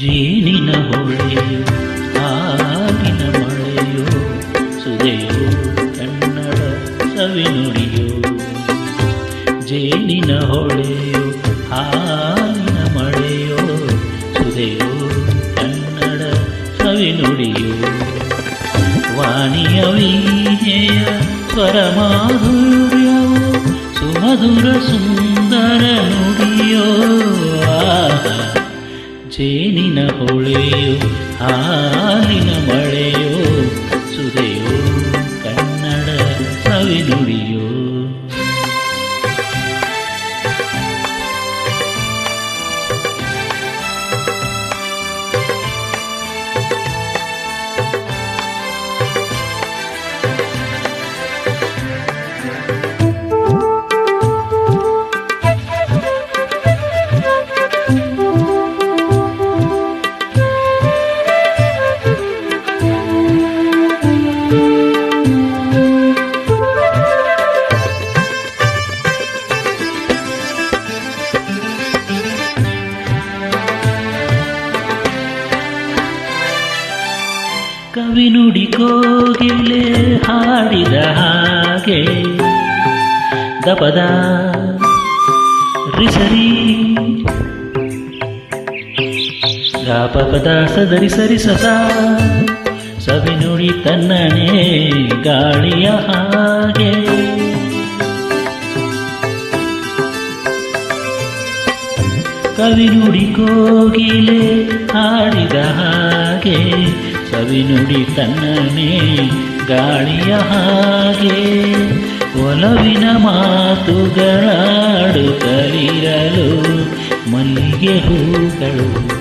ಜೇನಿನ ಹೊಳೆಯು ಹಾಲಿನ ಮಳೆಯೋ, ಸುದೆಯೋ, ಕನ್ನಡ ಸವಿನುಡಿಯೋ ಜೇನಿನ ಹೊಳೆಯೋ ಹಾಲಿನ ಮಳೆಯೋ, ಸುದೆಯೋ, ಕನ್ನಡ ಸವಿನುಡಿಯೋ ವಾಣಿಯ ವೀಣೆಯ ಸ್ವರ ಮಾಧುರ್ಯವೋ ಸುಮಧುರ ಸುಂದರ ನುಡಿಯೋ ಹೊಳೆಯು ಹೊಳೆಯೋ ಹಾಲಿನ ಮಳೆಯೋ. ಕವಿ ನುಡಿ ಕೋಗಿಲೆ ಹಾಡಿದ ಹಾಗೆ. ದಪದ ರಿಸರಿ. ಗಾಪಪದ ಸದರಿ ಸರಿ ಸಸ ಸವಿ ನುಡಿ ತನ್ನಣೆ ಗಾಳಿಯ ಹಾಗೆ. ಕವಿ ನುಡಿ ಕೋಗಿಲೆ ಹಾಡಿದ ಹಾಗೆ. ಸವಿ ನುಡಿ ತನ್ನನೆ ಗಾಳಿಯ ಹಾಗೆ ಒಲವಿನ ಮಾತುಗಳಾಡುತ್ತಲಿರಲು ಮಲ್ಲಿಗೆ ಹೂಗಳು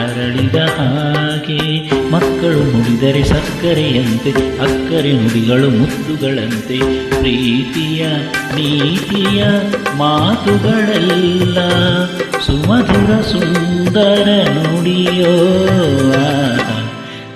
ಅರಳಿದ ಹಾಗೆ ಮಕ್ಕಳು ನುಡಿದರೆ ಸಕ್ಕರೆಯಂತೆ, ಅಕ್ಕರೆ ನುಡಿಗಳು ಮುತ್ತುಗಳಂತೆ ಪ್ರೀತಿಯ ನೀತಿಯ ಮಾತುಗಳೆಲ್ಲ ಸುಮಧುರ ಸುಂದರ ನುಡಿಯೋ.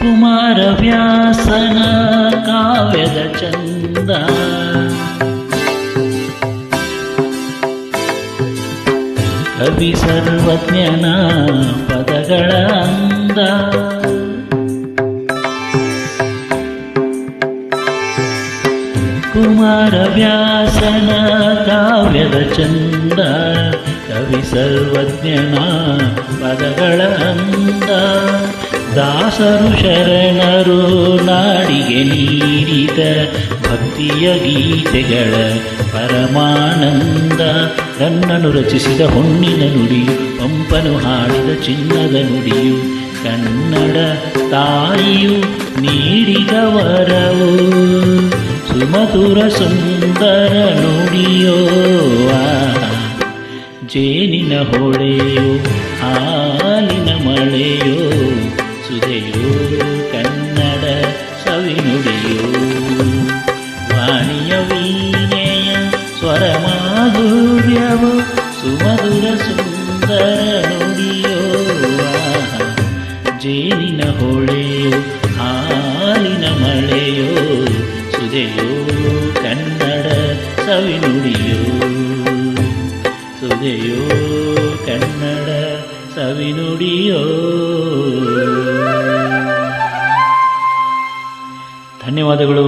ಕುಮಾರವ್ಯಾಸನ ಕಾವ್ಯದ ಚಂದ. ಕವಿ ಸರ್ವಜ್ಞನ ಪದಗಳ ಅಂದ. ಕುಮಾರವ್ಯಾಸನ ಕಾವ್ಯದ ಚಂದ. ಕವಿ ಸರ್ವಜ್ಞನ ಪದಗಳ ಅಂದ ದಾಸರು ಶರಣರು ನಾಡಿಗೆ ನೀಡಿದ ಭಕ್ತಿಯ ಗೀತೆಗಳ ಪರಮಾನಂದ ನನ್ನನ್ನು ರಚಿಸಿದ ಹೊಣ್ಣಿನ ನುಡಿಯು ಪಂಪನು ಹಾಡಿದ ಚಿನ್ನದ ನುಡಿಯು, ಕನ್ನಡ ತಾಯಿಯು ನೀಡಿದ ವರವು ಸುಮಧುರ ಸುಂದರ ನುಡಿಯೋ. ಜೇನಿನ ಹೊಳೆಯೋ, ಹಾಲಿನ ಮಳೆಯೋ ಸುಧೆಯೋ ಕನ್ನಡ ಸವಿನುಡಿಯೋ ವಾಣಿಯ ವೀಣೆಯ ಸ್ವರ ಮಾಧುರ್ಯವೋ ಸುಮಧುರ ಸುಂದರ ನುಡಿಯೋ. ಜೇನಿನ ಹೊಳೆಯೋ, ಹಾಲಿನ ಮಳೆಯೋ ಸುಧೆಯೋ ಕನ್ನಡ ಸವಿನುಡಿಯೋ ಸುದೆಯೋ ಕನ್ನಡ ಸವಿನುಡಿಯೋ ಧನ್ಯವಾದಗಳು.